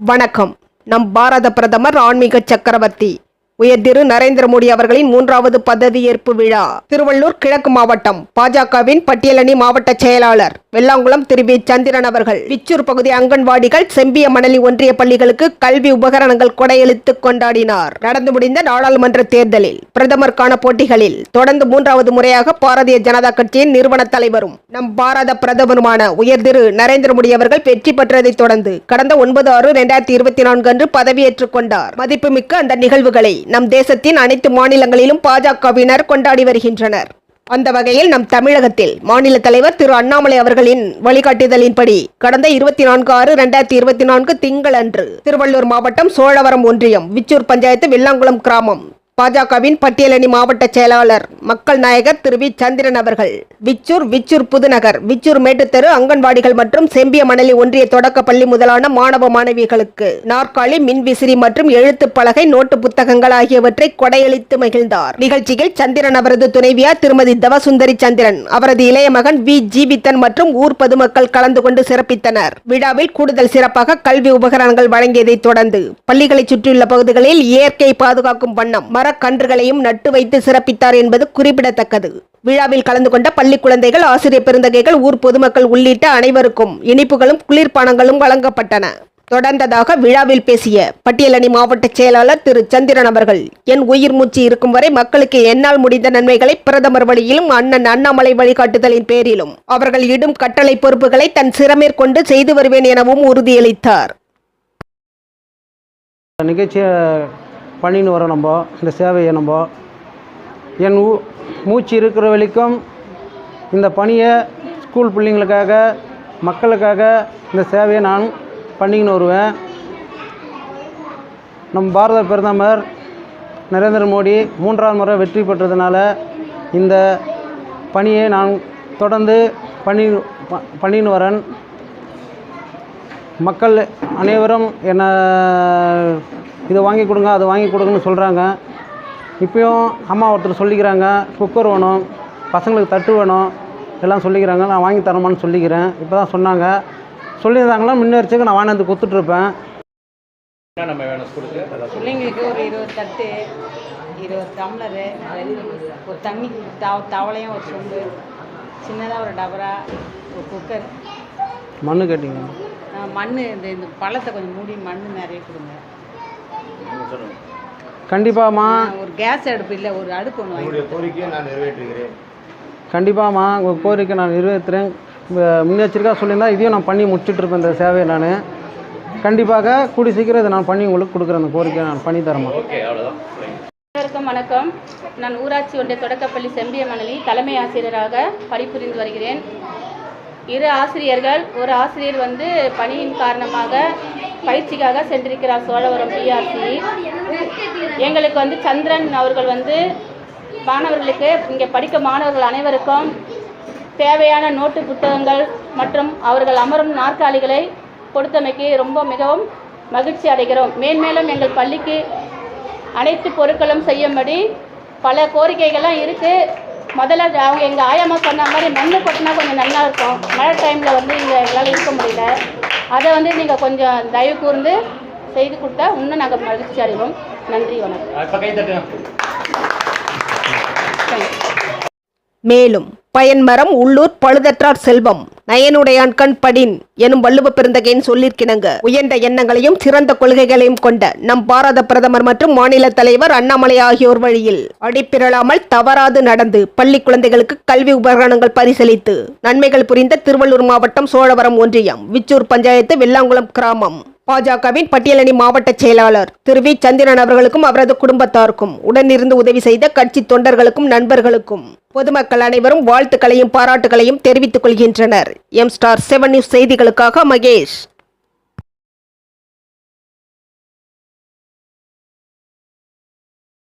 வணக்கம். நம் பாரத பிரதமர் ஆன்மீக சக்கரவர்த்தி உயர் திரு நரேந்திர மோடி அவர்களின் மூன்றாவது பதவியேற்பு விழா திருவள்ளூர் கிழக்கு மாவட்டம் பாஜகவின் பட்டியலணி மாவட்ட செயலாளர் வெள்ளாங்குளம் திரு வி சந்திரன் அவர்கள். விச்சூர் பகுதி அங்கன்வாடிகள் செம்பிய மணலி ஒன்றிய பள்ளிகளுக்கு கல்வி உபகரணங்கள் கொடையளித்து கொண்டாடினார். நடந்து முடிந்த நாடாளுமன்ற தேர்தலில் பிரதமருக்கான போட்டிகளில் தொடர்ந்து மூன்றாவது முறையாக பாரதிய ஜனதா கட்சியின் நிறுவன தலைவரும் நம் பாரத பிரதமருமான உயர் திரு நரேந்திர மோடி அவர்கள் வெற்றி பெற்றதைத் தொடர்ந்து கடந்த ஒன்பது ஆறு இரண்டாயிரத்தி இருபத்தி நான்கு அன்று பதவியேற்றுக் கொண்டார். மதிப்புமிக்க அந்த நிகழ்வுகளை நம் தேசத்தின் அனைத்து மாநிலங்களிலும் பாஜகவினர் கொண்டாடி வருகின்றனர். அந்த வகையில் நம் தமிழகத்தில் மாநில தலைவர் திரு அண்ணாமலை அவர்களின் வழிகாட்டுதலின்படி கடந்த இருபத்தி நான்கு ஆறு இரண்டாயிரத்தி இருபத்தி நான்கு திங்களன்று திருவள்ளூர் மாவட்டம் சோழவரம் ஒன்றியம் விச்சூர் பஞ்சாயத்து வெள்ளாங்குளம் கிராமம் பாஜகவின் பட்டியலணி மாவட்ட செயலாளர் மக்கள் நாயகர் திரு வி. சந்திரன் அவர்கள். விச்சூர் விச்சூர் புதுநகர் விச்சூர் மேட்டுத்தெரு அங்கன்வாடிகள் மற்றும் செம்பிய மணலி ஒன்றிய தொடக்க பள்ளி முதலான மாணவ மாணவிகளுக்கு நாற்காலி மின்விசிறி மற்றும் எழுத்து பலகை நோட்டு புத்தகங்கள் ஆகியவற்றை கொடையளித்து மகிழ்ந்தார். நிகழ்ச்சியில் சந்திரன் அவரது துணைவியார் திருமதி தவசுந்தரி சந்திரன் அவரது இளைய மகன் வி. ஜீவித்தன் மற்றும் ஊர் பொதுமக்கள் கலந்து கொண்டு சிறப்பித்தனர். விழாவில் கூடுதல் சிறப்பாக கல்வி உபகரணங்கள் வழங்கியதைத் தொடர்ந்து பள்ளிகளை சுற்றியுள்ள பகுதிகளில் இயற்கை பாதுகாக்கும் வண்ணம் மரக்கன்றுகளையும் நட்டு வைத்து சிறப்பித்தார் என்பது குறிப்பிடத்தக்கது. விழாவில் கலந்து கொண்ட பள்ளி குழந்தைகள் ஆசிரியர் பெருந்தகைகள் ஊர் பொதுமக்கள் உள்ளிட்ட அனைவருக்கும் இனிப்புகளும் குளிர்பானங்களும் வழங்கப்பட்டன. தொடர்ந்ததாக விழாவில் பேசிய பட்டியலணி மாவட்ட செயலாளர் திரு. சந்திரன் அவர்கள் என் உயிர் மூச்சு இருக்கும் வரை மக்களுக்கு என்னால் முடிந்த நன்மைகளை பிரதமர் வழியிலும் அண்ணன் அண்ணாமலை வழிகாட்டுதலின் பேரிலும் அவர்கள் இடும் கட்டளை பொறுப்புகளை தன் சிறமேற்கொண்டு செய்து வருவேன் எனவும் உறுதியளித்தார். நிகழ்ச்சியை பண்ணின்னு வரோம் நம்ம இந்த சேவையை நம்ம. என் ஊ மூச்சு இருக்கிற வரைக்கும் இந்த பணியை ஸ்கூல் பிள்ளைங்களுக்காக மக்களுக்காக இந்த சேவையை நான் பண்ணிக்கின்னு வருவேன். நம் பாரத பிரதமர் நரேந்திர மோடி மூன்றாம் முறை வெற்றி பெற்றதுனால இந்த பணியை நான் தொடர்ந்து பண்ணி ப- பண்ணின்னு வரேன். மக்கள் அனைவரும் என்னை இதை வாங்கி கொடுங்க அதை வாங்கி கொடுங்கன்னு சொல்கிறாங்க இப்பயும் அம்மா ஒருத்தர் சொல்லிக்கிறாங்க குக்கர் வேணும் பசங்களுக்கு தட்டு வேணும் எல்லாம் சொல்லிக்கிறாங்க. நான் வாங்கி தரமான்னு சொல்லிக்கிறேன். இப்போ தான் சொன்னாங்க. சொல்லியிருந்தாங்கன்னா முன்னெரிச்சுக்கு நான் வாங்கி வந்து கொடுத்துட்ருப்பேன் பிள்ளைங்களுக்கு ஒரு இருபது தட்டு இருபது டம்ளரு ஒரு தண்ணி தவ தவளையும் ஒரு சொம்பு சின்னதாக ஒரு டபரா ஒரு குக்கர். மண்ணு கேட்டிங்க. மண் இந்த இந்த பழத்தை கொஞ்சம் மூடி மண் நிறைய கொடுங்க. கண்டிப்பாம்மா ஒரு கேஸ் அடுப்பு இல்லை ஒரு அடுப்பு ஒன்று உங்களுடைய கோரிக்கையை நான் நிறைவேற்றுகிறேன். கண்டிப்பாம்மா உங்கள் கோரிக்கை நான் நிறைவேற்றுறேன். முன்னெச்சரிக்கையாக சொல்லியிருந்தா இதையும் நான் பண்ணி முடிச்சுட்ருப்பேன் இந்த சேவையை நான். கண்டிப்பாக கூடி சீக்கிரம் இதை நான் பண்ணி உங்களுக்கு கொடுக்குறேன் அந்த கோரிக்கையை நான் பண்ணி தரேம்மா அனைவருக்கும் வணக்கம். நான் ஊராட்சி ஒன்றிய தொடக்கப்பள்ளி செம்பிய மணலி தலைமை ஆசிரியராக பணிபுரிந்து வருகிறேன். இரு ஆசிரியர்கள் ஒரு ஆசிரியர் வந்து பணியின் காரணமாக பயிற்சிக்காக சென்றிருக்கிறார் சோழவரம் பிஆர்சி எங்களுக்கு வந்து சந்திரன் அவர்கள் வந்து மாணவர்களுக்கு இங்கே படிக்க மாணவர்கள் அனைவருக்கும் தேவையான நோட்டு புத்தகங்கள் மற்றும் அவர்கள் அமரும் நாற்காலிகளை கொடுத்தமைக்கு ரொம்ப மிகவும் மகிழ்ச்சி அடைகிறோம். மேன்மேலும் எங்கள் பள்ளிக்கு அனைத்து பொருட்களும் செய்யும்படி பல கோரிக்கைகள்லாம் இருக்குது முதல்ல அவங்க எங்கள் ஆயாமா சொன்ன மாதிரி மண்ணு கொட்டினா கொஞ்சம் நல்லா இருக்கும். மழை டைமில் வந்து இங்கே எங்களால் இருக்க முடியல. அதை வந்து நீங்கள் கொஞ்சம் தயவு கூர்ந்து செய்து கொடுத்தா இன்னும் நாங்கள் மகிழ்ச்சி அடைவோம். நன்றி வணக்கம். மேலும் பயன்மரம் உள்ளூர் பழுதற்றார் செல்வம். நயனுடையான் கண் படின் எனும் வள்ளுவ பெருந்தகையின் சொல்லிற்கிணங்க உயர்ந்த எண்ணங்களையும் சிறந்த கொள்கைகளையும் கொண்ட நம் பாரத பிரதமர் மற்றும் மாநில தலைவர் அண்ணாமலை ஆகியோர் வழியில் அடிப்பிரளாமல் தவறாது நடந்து பள்ளி குழந்தைகளுக்கு கல்வி உபகரணங்கள் பரிசளித்து நன்மைகள் புரிந்த திருவள்ளூர் மாவட்டம் சோழவரம் ஒன்றியம் விச்சூர் பஞ்சாயத்து வெள்ளாங்குளம் கிராமம். பாஜகவின் பட்டியலணி மாவட்ட செயலாளர் திரு வி சந்திரன் அவர்களுக்கும் அவரது குடும்பத்தாருக்கும் உடனிருந்து உதவி செய்த கட்சி தொண்டர்களுக்கும் நண்பர்களுக்கும் பொதுமக்கள் அனைவரும் வாழ்த்துக்களையும் பாராட்டுகளையும் தெரிவித்துக் கொள்கின்றனர். எம் ஸ்டார் செவன் நியூஸ் செய்திகளுக்காக மகேஷ்.